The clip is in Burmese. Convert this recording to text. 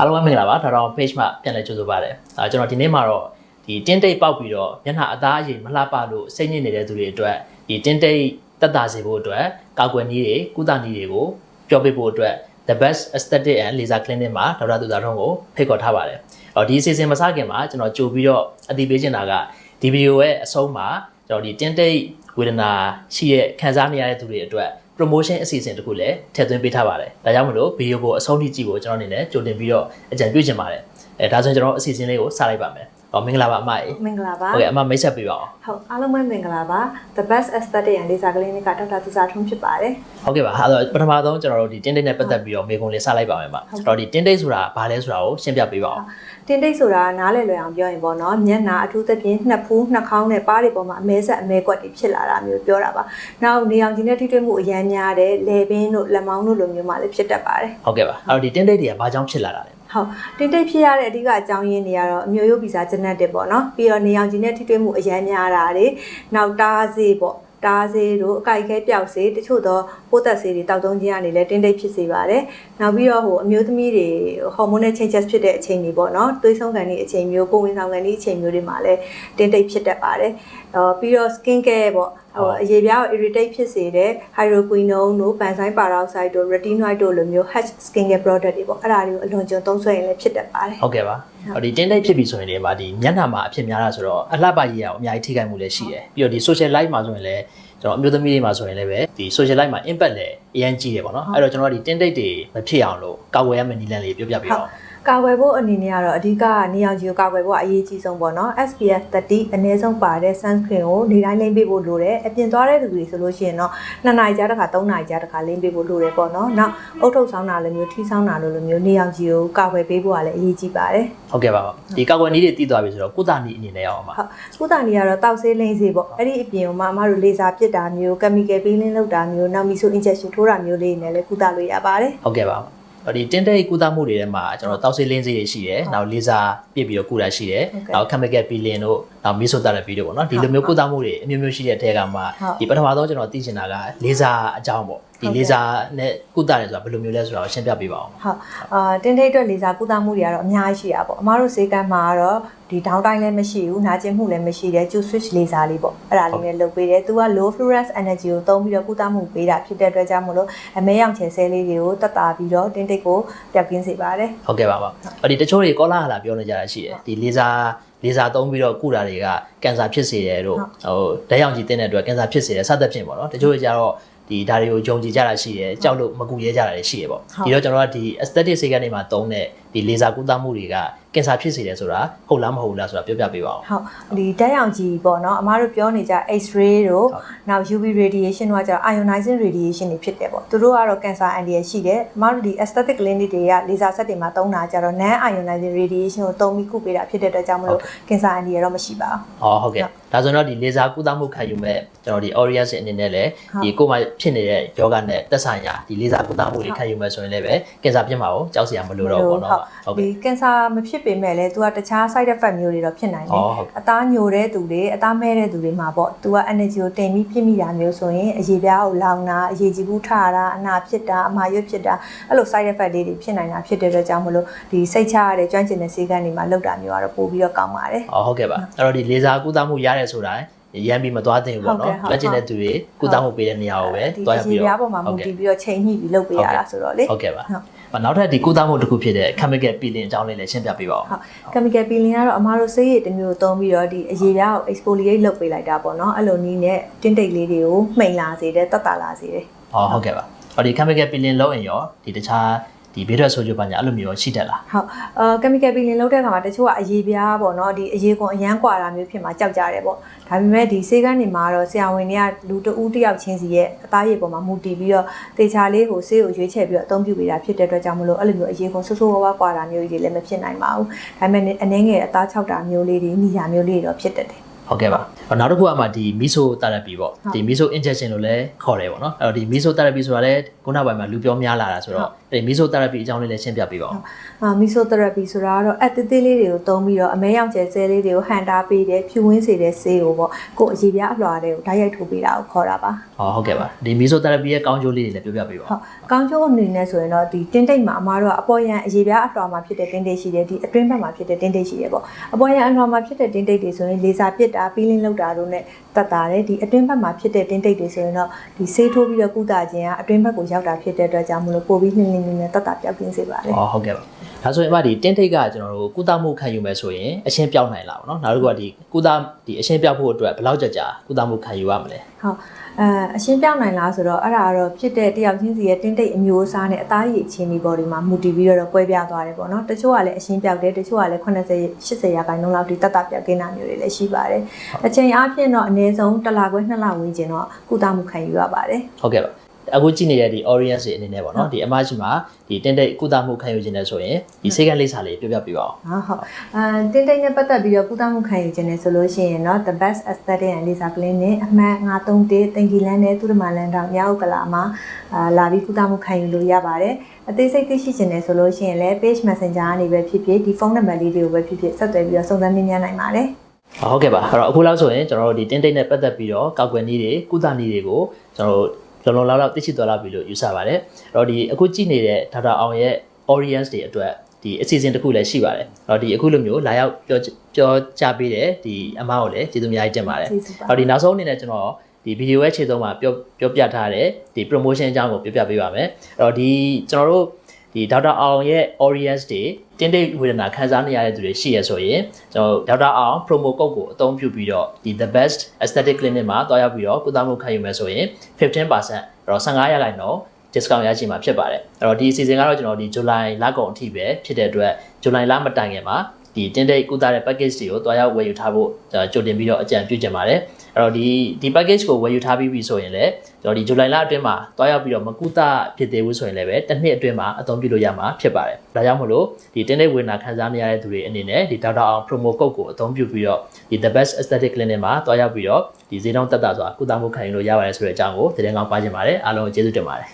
အားလုံးပဲမင်္ဂလာပါဒါတော့ page မှာပြန်လည်ကြိုဆိုပါရစေအဲကျွန်တော်ဒီနေ့မှာတော့ဒီတင်းတိတ်ပေါက်ပြီးတော့မျက်နှာအသားအရည်မလှပလို့စိတ်ညစ်နေတဲ့သူတွေအတွက်ဒီတင်းတိတ်တက်တာစေဖို့အတွက်ကာကွယ်နည်းတွေကုသနည်းတွေကိုပြောပြဖို့အတွက် the best aesthetic and laser clinic မှာဒေါက်တာသူသားထွန်းကိုဖိတ်ခေါ်ထားပါတယ်အော်ဒီအစီအစဉ်မစခင်မှာကျွန်တော်ကြိုပြီးတော့အသိပေးချင်တာကဒီဗီဒီယိုရဲ့အဆုံးမှာကျွန်တော်ဒီတင်းတိတ်ဝေဒနာရှိတဲ့ခံစားနေရတဲ့သူတွေအတွက် promotion အစီအစဉ်တခုလည်းထည့်သွင်းပေးထားပါတယ်။ဒါကြောင့်မလို့ဗီဒီယိုကိုအဆုံးထိကြည့်ဖို့ကျွန်တော်အနေနဲ့ကြိုတင်ပြီးတော့အကြံပြုချင်ပါတယ်။အဲဒါဆိုရင်ကျွန်တော်အစီအစဉ်လေးကိုစလိုက်ပါမယ်။ ဟောမင်္ဂလာပါအမကြီးမင်္ဂလာပါ။ဟုတ်ကဲ့အမမိတ်ဆက်ပေးပါအောင်ဟုတ်အားလုံးပဲမင်္ဂလာပါ The Best Aesthetic and Laser Clinic ကဒေါက်တာသူစာထွန်းဖြစ်ပါတယ်။ဟုတ်ကဲ့ပါ။အဲ့တော့ပထမဆုံးကျွန်တော်တို့ဒီတင်းတိတ်နဲ့ပတ်သက်ပြီးတော့မေးခွန်းလေးစလိုက်ပါမယ်အမ။ကျွန်တော်ဒီတင်းတိတ်ဆိုတာဘာလဲဆိုတာကိုရှင်းပြပေးပါအောင်တင်တိတ်ဆိုတာနားလည်လွယ်အောင်ပြောရင်ပေါ့နော်မျက်နှာအထူးသဖြင့်နှစ်ဖူးနှစ်ခေါင်းနဲ့ပါးတွေပေါ်မှာအမဲဆက်အမဲကွက်တွေဖြစ်လာတာမျိုးပြောတာပါနောက်နေအောင်ကြီးနဲ့ထိတွေ့မှုအရန်များတယ်လေပင်တို့လက်မောင်းတို့လိုမျိုးမှလည်းဖြစ်တတ်ပါတယ်။ဟုတ်ကဲ့ပါ။အဲ့တော့ဒီတင်းတိတ်တွေကဘာကြောင့်ဖြစ်လာတာလဲ ဟုတ်တင်တိတ်ဖြစ်ရတဲ့အဓိကအကြောင်းရင်းတွေကတော့အမျိုးရိုးဗီဇဂျနက်တစ်ပေါ့နော်ပြီးတော့နေအောင်ကြီးနဲ့ထိတွေ့မှုအရန်များတာတွေနောက်တားစေးပေါ့တားစေးတို့အကြိုက်ခဲပျောက်စေးတချို့တော့ပိုးသက်စေးတွေတောက်သုံးခြင်းကနေလည်းတင်းတိတ်ဖြစ်စေပါတယ်နောက်ပြီးတော့ဟိုအမျိုးသမီးတွေဟော်မုန်းနဲ့ changes ဖြစ်တဲ့အချိန်တွေပေါ့နော်သွေးဆုံးကန်ဒီအချိန်မျိုးကိုယ်ဝင်ဆောင်ကန်ဒီအချိန်မျိုးတွေမှာလည်းတင်းတိတ်ဖြစ်တတ်ပါတယ်အော်ပြီးတော့ skin care ပေါ့ဟိုအရေပြားကို irritate ဖြစ်စေတဲ့ hydroquinone တို့ benzoyl peroxide တို့ retinoid တို့လိုမျိုး H skin care product တွေပေါ့အဲ့ဒါတွေကိုအလွန်ကျွံသုံးစွဲရင်လည်းဖြစ်တတ်ပါတယ်။ဟုတ်ကဲ့ပါ။ဟောဒီတင်းတိတ်ဖြစ်ပြီဆိုရင်ဒီမှာဒီမျက်နှာမှာအဖြစ်များတာဆိုတော့အလှပရေးရအောင်အများကြီးထိခိုက်မှုလည်းရှိတယ်။ပြီးတော့ဒီ social life မှာဆိုရင်လည်းကျွန်တော်အမျိုးသမီးတွေမှာဆိုရင်လည်းပဲဒီ social life မှာ impact လည်းအရင်ကြီးတယ်ပေါ့နော်။အဲ့တော့ကျွန်တော်ကဒီတင်းတိတ်တွေမဖြစ်အောင်လို့ကာကွယ်ရမယ့်နည်းလမ်းလေးပြောပြပေးအောင် ကာကွယ်ဖို့အနေနဲ့ကတော့အဓိကနေအောင်ကြီးကိုကာကွယ်ဖို့ကအရေးကြီးဆုံးပေါ့နော် SPF 30အနည်းဆုံးပါတဲ့ sunscreen ကိုနေတိုင်းလိမ့်ပေးဖို့လိုတယ်အပြင်သွားတဲ့သူတွေဆိုလို့ရှိရင်တော့2နာရီကြာတစ်ခါ3နာရီကြာတစ်ခါလိမ့်ပေးဖို့လိုတယ်ပေါ့နော်နောက်အုတ်ထုတ်ဆောင်းတာလိုမျိုးထီဆောင်းတာလိုလိုမျိုးနေအောင်ကြီးကိုကာကွယ်ပေးဖို့ကလည်းအရေးကြီးပါတယ်ဟုတ်ကဲ့ပါပါဒီကာကွယ်နည်းတွေတည်သွားပြီဆိုတော့ကုသနည်းအနေနဲ့ရအောင်ပါဟုတ်ကုသနေရတော့တောက်ဆေးလိမ့်စေပေါ့အဲ့ဒီအပြင်ကမှအမတို့လေဆာပစ်တာမျိုး chemical peeling လုပ်တာမျိုးနောက် miso injection ထိုးတာမျိုးလေးနဲ့လည်းကုသလို့ရပါတယ်ဟုတ်ကဲ့ပါဟော ဒီတင်းတိတ်ကုသမှုတွေထဲမှာကျွန်တော်တောက်ဆေးလင်းစေးတွေရှိတယ်နောက်လေဆာပြစ်ပြီးတော့ကုတာရှိတယ်နောက် chemical peeling တို့နောက် mesotherapy တို့ပေါ့နော်ဒီလိုမျိုးကုသမှုတွေအမျိုးမျိုးရှိတဲ့အထက်ကမှဒီပထမဆုံးကျွန်တော်သိချင်တာကလေဆာအကြောင်းပေါ့ ဒီလေဆာနဲ့ကုသတယ်ဆိုတာဘယ်လိုမျိုးလဲဆိုတာကိုရှင်းပြပေးပါအောင်ဟုတ်အာတင်းထိတ်အတွက်လေဆာကုသမှုတွေကတော့အများကြီးရှိတာပေါ့အမတို့ဈေးကမ်းမှာကတော့ဒီဒေါင်းတိုင်းလည်းမရှိဘူးနာကျင်မှုလည်းမရှိတဲ့ကျူ switch လေဆာလေးပေါ့အဲ့ဒါလေးနဲ့လုပ်ပေးတယ်သူက low fluorescence energy ကိုသုံးပြီးတော့ကုသမှုပေးတာဖြစ်တဲ့အတွက်ကြောင့်မလို့အမဲရောင်ချယ်ဆဲလေးတွေကိုတက်တာပြီးတော့တင်းထိတ်ကိုပျောက်ကင်းစေပါတယ်ဟုတ်ကဲ့ပါပါဟောဒီတချို့တွေကောလာဟလာပြောနေကြတာရှိတယ်ဒီလေဆာလေဆာသုံးပြီးတော့ကုတာတွေကကင်ဆာဖြစ်စေတယ်တို့ဟိုဓာတ်ရောင်ကြီးတင်းတဲ့အတွက်ကင်ဆာဖြစ်စေတယ်စသဖြင့်ပေါ့နော်တချို့တွေကြတော့ ဒီဒါတွေကိုယုံကြည်ကြတာရှိတယ်ကြောက်လို့မကူရဲကြတာတွေရှိတယ်ပေါ့ဒီတော့ကျွန်တော်ကဒီ aesthetic စေကနေမှာသုံးတဲ့ဒီလေဆာကုသမှုတွေကကင်ဆာဖြစ်စေတယ်ဆိုတာဟုတ်လားမဟုတ်လားဆိုတာပြောပြပေးပါဦးဟုတ်ဒီတက်ရောင်ကြီးပေါ့နော်အမားတို့ပြောနေကြ X-ray တို့နောက် UV radiation တို့ကကျတော့ ionizing radiation တွေဖြစ်တယ်ပေါ့သူတို့ကတော့ cancer အန္တရာယ်ရှိတယ်အမားတို့ဒီ aesthetic clinic တွေက laser set တွေမှာသုံးတာကျတော့ non ionizing radiation ကိုသုံးပြီးကုပေးတာဖြစ်တဲ့အတွက်ကြောင့်မလို့ cancer အန္တရာယ်တော့မရှိပါဘူးဟောဟုတ်ကဲ့ဒါဆိုတော့ဒီလေဆာကုသမှုခံယူမဲ့ကျွန်တော်ဒီ audience အနေနဲ့လည်းဒီကိုယ်မှာဖြစ်နေတဲ့ယောဂနဲ့သက်ဆိုင်ရာဒီလေဆာကုသမှုတွေခံယူမဲ့ဆိုရင်လည်းပဲကင်ဆာဖြစ်မှာကိုကြောက်စရာမလိုတော့ဘူးပေါ့နော်ဟုတ်ဒီကဲ့ cancer မဖြစ်ပေမဲ့လည်း तू ကတခြား side effect မျိုးတွေတော့ဖြစ်နိုင်တယ်အော်ဟုတ်အသားညိုတဲ့သူတွေအသားမဲတဲ့သူတွေမှာပေါ့ तू က energy ကိုတင်ပြီးဖြစ်မိတာမျိုးဆိုရင်အရေပြားကိုလောင်တာအရေကြီးဘူးထတာအနာဖြစ်တာအမာရွတ်ဖြစ်တာအဲ့လို side effect လေးတွေဖြစ်နိုင်တာဖြစ်တဲ့အတွက်ကြောင့်မလို့ဒီစိတ်ချရတဲ့ကျွမ်းကျင်တဲ့ဆေးကန်းတွေမှာလောက်တာမျိုးကတော့ပို့ပြီးတော့ကောင်းပါတယ်အော်ဟုတ်ကဲ့ပါအဲ့တော့ဒီလေဆာကုသမှုရတယ်ဆိုတာ ရမ်းပြီးမသွားသင့်ဘူးပေါ့နော်ဟုတ်ကဲ့ဟုတ်ကျွမ်းကျင်တဲ့သူတွေကုသမှုပေးတဲ့နေရာကိုပဲဒီသွားရရေပြီးပြားတော့ပေါ်မှာမူတည်ပြီးတော့ချိန်ညှိပြီးလုပ်ပေးရတာဆိုတော့လေဟုတ်ကဲ့ပါဟုတ်။နောက်ထပ်ဒီကုသမှုတစ်ခုဖြစ်တဲ့ chemical peeling အကြောင်းလေးလည်းရှင်းပြပေးပါဦးဟုတ် chemical peeling ကတော့အမားတို့ဆေးရည်တစ်မျိုးသုံးပြီးတော့ဒီအရေပြားကို exfoliate လုပ်ပေးလိုက်တာပေါ့နော်အဲ့လိုနည်းနဲ့တင်းတိတ်လေးတွေကိုမှိန်လာစေတယ်တက်တာလာစေတယ်။ဟောဟုတ်ကဲ့ပါ။ဟောဒီ chemical peeling လုပ်ရင်ရောဒီတခြား ဒီဘေးထွက်ဆိုးကျိုးပါညာအဲ့လိုမျိုးရောရှိတတ်လားဟုတ်အာ chemical peeling လုပ်တဲ့အခါမှာတချို့ကအရေပြားပေါ့နော်ဒီအရေကွန်အရန်ကွာတာမျိုးဖြစ်မှာကြောက်ကြတယ်ပေါ့ဒါပေမဲ့ဒီဆေးကန်းတွေမှာတော့ဆရာဝန်တွေကလူတဦးတစ်ယောက်ချင်းစီရဲ့အသားရည်ပေါ်မှာမူတည်ပြီးတော့တေချာလေးကိုဆေးကိုရွေးချယ်ပြီးတော့အသုံးပြုပေးတာဖြစ်တဲ့အတွက်ကြောင့်မလို့အဲ့လိုမျိုးအရေကွန်ဆိုးဆိုးဝါးဝါးကွာတာမျိုးတွေလည်းမဖြစ်နိုင်ပါဘူးဒါပေမဲ့အနည်းငယ်အသားခြောက်တာမျိုးလေးတွေညီရာမျိုးလေးတွေတော့ဖြစ်တတ်တယ်။ဟုတ်ကဲ့ပါ။ဟောနောက်တစ်ခုကမှဒီ miso therapy ပေါ့ဟုတ်ဒီ miso injection လို့လည်းခေါ်တယ်ပေါ့နော်။အဲ့တော့ဒီ miso therapy ဆိုတာလည်းခုနကပိုင်းမှာလူပြောများလာတာဆိုတော့ဒီမီဆိုသီရပီအကြောင်းလေးလည်းရှင်းပြပေးပါဦးအာမီဆိုသီရပီဆိုတာကတော့အသေးသေးလေးတွေကိုသုံးပြီးတော့အမဲရောင်ကျဲဆဲလေးတွေကိုဟန်တာပေးတယ်ဖြူဝင်းစေတဲ့ဆေးကိုပေါ့ကိုယ်အရေပြားအလွှာတွေကိုဓာတ်ရိုက်ထိုးပေးတာကိုခေါ်တာပါဟောဟုတ်ကဲ့ပါဒီမီဆိုသီရပီရဲ့ကောင်းကျိုးလေးတွေလည်းပြောပြပေးပါဟုဦးတ်ကောင်းကျိုးအနေနဲ့ဆိုရင်တော့ဒီတင်းတိတ်မှာအမားတို့ကအပေါ်ယံအရေပြားအလွှာမှာဖြစ်တဲ့တင်းတိတ်ရှိတယ်ဒီအတွင်းဘက်မှာဖြစ်တဲ့တင်းတိတ်ရှိတယ်ပေါ့အပေါ်ယံအလွှာမှာဖြစ်တဲ့တင်းတိတ်တွေဆိုရင်လေစာပစ်တာပီးလင်းလောက်တာတို့နဲ့တတ်တာတယ်ဒီအတွင်းဘက်မှာဖြစ်တဲ့တင်းတိတ်တွေဆိုရင်တော့ဒီဆေးထိုးပြီးတော့ကုသခြင်းကအတွင်းဘက်ကိုရောက်တာဖြစ်တဲ့အတွက်ကြောင့်မလို့ပို့ပြီးနှင်းနှင်းနှင်းနဲ့တတ်တာပြောက်ကင်းစေပါတယ်ဟောဟုတ်ကဲ့ပါဒါဆိုရင်အမဒီတင်းထိတ်ကကျွန်တော်တို့ကုသမှုခံယူမယ်ဆိုရင်အရှင်းပြောင်းနိုင်လားဗောနော်နောက်တစ်ခုကဒီကုသဒီအရှင်းပြောင်းဖို့အတွက်ဘယ်လောက်ကြာကြာကုသမှုခံယူရမလဲဟုတ်အဲအရှင်းပြောင်းနိုင်လားဆိုတော့အဲ့ဒါကတော့ဖြစ်တဲ့တယောက်ချင်းစီရဲ့တင်းတိတ်အမျိုးအစားနဲ့အသားရည်ချင်းဒီဘော်ဒီမှာမူတည်ပြီးတော့ကွဲပြားသွားတယ်ပေါ့နော်တချို့ကလည်းအရှင်းပြောက်တယ်တချို့ကလည်း80 80ရာခိုင်နှုန်းလောက်ဒီတက်တာပြောက်ကင်းတာမျိုးတွေလည်းရှိပါတယ်အချိန်အားဖြင့်တော့အနည်းဆုံးတစ်လခွဲနှစ်လဝန်းကျင်တော့ကုသမှုခံယူရပါတယ်ဟုတ်ကဲ့ပါ အခုကြည့်နေတဲ့ဒီ audience တွေအနေနဲ့ပေါ့နော်ဒီအမရှိမှာဒီတင်းတိတ်ကုသမှုခံယူခြင်းနဲ့ဆိုရင်ဒီစေကန်းလေးစာလေးပြောပြပေးပါဦးဟုတ်ဟုတ်အဲတင်းတိတ်နဲ့ပတ်သက်ပြီးတော့ကုသမှုခံယူခြင်းနဲ့ဆိုလို့ရှိရင်တော့ the best aesthetic and laser clinic အမှတ်931တင်ကြီးလန်းနဲ့သူရမလန်းတောင်မြောက်ကလာမှာအာလာပြီးကုသမှုခံယူလို့ရပါတယ်အသေးစိတ်သိရှိခြင်းနဲ့ဆိုလို့ရှိရင်လည်း page messenger ကနေပဲဖြစ်ဖြစ်ဒီဖုန်းနံပါတ်လေးတွေကိုပဲဖြစ်ဖြစ်ဆက်သွယ်ပြီးတော့စုံစမ်းမြင်များနိုင်ပါတယ်ဟုတ်ကဲ့ပါအဲ့တော့အခုလောက်ဆိုရင်ကျွန်တော်တို့ဒီတင်းတိတ်နဲ့ပတ်သက်ပြီးတော့ကောက်ွယ်နည်းတွေကုသနည်းတွေကိုကျွန်တော်တို့ လုံလုံလောက်လောက်သိရှိသွားလာပြီလို့ယူဆပါတယ်အဲ့တော့ဒီအခုကြည့်နေတဲ့ဒေါက်တာအောင်ရဲ့ audience တွေအတွက်ဒီအစီအစဉ်တစ်ခုလည်းရှိပါတယ်အဲ့တော့ဒီအခုလိုမျိုးလာရောက်ပြောပြောကြပေးတဲ့ဒီအမကိုလည်းကျေးဇူးအများကြီးတင်ပါတယ်ကျေးဇူးပါဟောဒီနောက်ဆုံးအနေနဲ့ကျွန်တော်ဒီဗီဒီယိုရဲ့ခြေဆုံးမှာပြောပြောပြထားတဲ့ဒီ promotion အကြောင်းကိုပြောပြပေးပါမယ်အဲ့တော့ဒီကျွန်တော်တို့ ဒီဒေါက်တာအောင်ရဲ့ audience တွေတင်းတိတ်ဝေဒနာခံစားနေရတဲ့သူတွေရှိရဆိုရင်ကျွန်တော်ဒေါက်တာအောင် promo code ကိုအသုံးပြုပြီးတော့ဒီ the best aesthetic clinic မှာတွားရောက်ပြီးတော့ကုသမှုခံယူမယ်ဆိုရင်15%အဲ့တော့15ရာခိုင်နှုန်း discount ရရှိမှာဖြစ်ပါတယ်အဲ့တော့ဒီအစီအစဉ်ကတော့ကျွန်တော်ဒီ July လကုန်အထိပဲဖြစ်တဲ့အတွက် July လမတိုင်ခင်မှာဒီတင်းတိတ်ကုသတဲ့ package တွေကိုတွားရောက်ဝယ်ယူထားဖို့ကျွန်တော်ကြိုတင်ပြီးတော့အကြံပြုချင်ပါတယ် အဲ့တော့ဒီဒီ package ကိုဝယ်ယူထားပြီးပြီဆိုရင်လည်းကျွန်တော်ဒီ July လအတွင်းမှာတွားရောက်ပြီးတော့မကုသဖြစ်သေးဘူးဆိုရင်လည်းပဲတစ်နှစ်အတွင်းမှာအသုံးပြုလို့ရမှာဖြစ်ပါတယ်ဒါကြောင့်မလို့ဒီတင်းတိတ်ဝေဒနာခံစားနေရတဲ့သူတွေအနေနဲ့ဒီ Dr. အောင် promo code ကိုအသုံးပြုပြီးတော့ဒီ the best aesthetic clinic မှာတွားရောက်ပြီးတော့ဒီဈေးနှုန်းတက်တာဆိုတာကုသမှုခံယူလို့ရပါတယ်ဆိုတဲ့အကြောင်းကိုသတင်းကောင်းပါချင်ပါတယ်အားလုံးကိုကျေးဇူးတင်ပါတယ်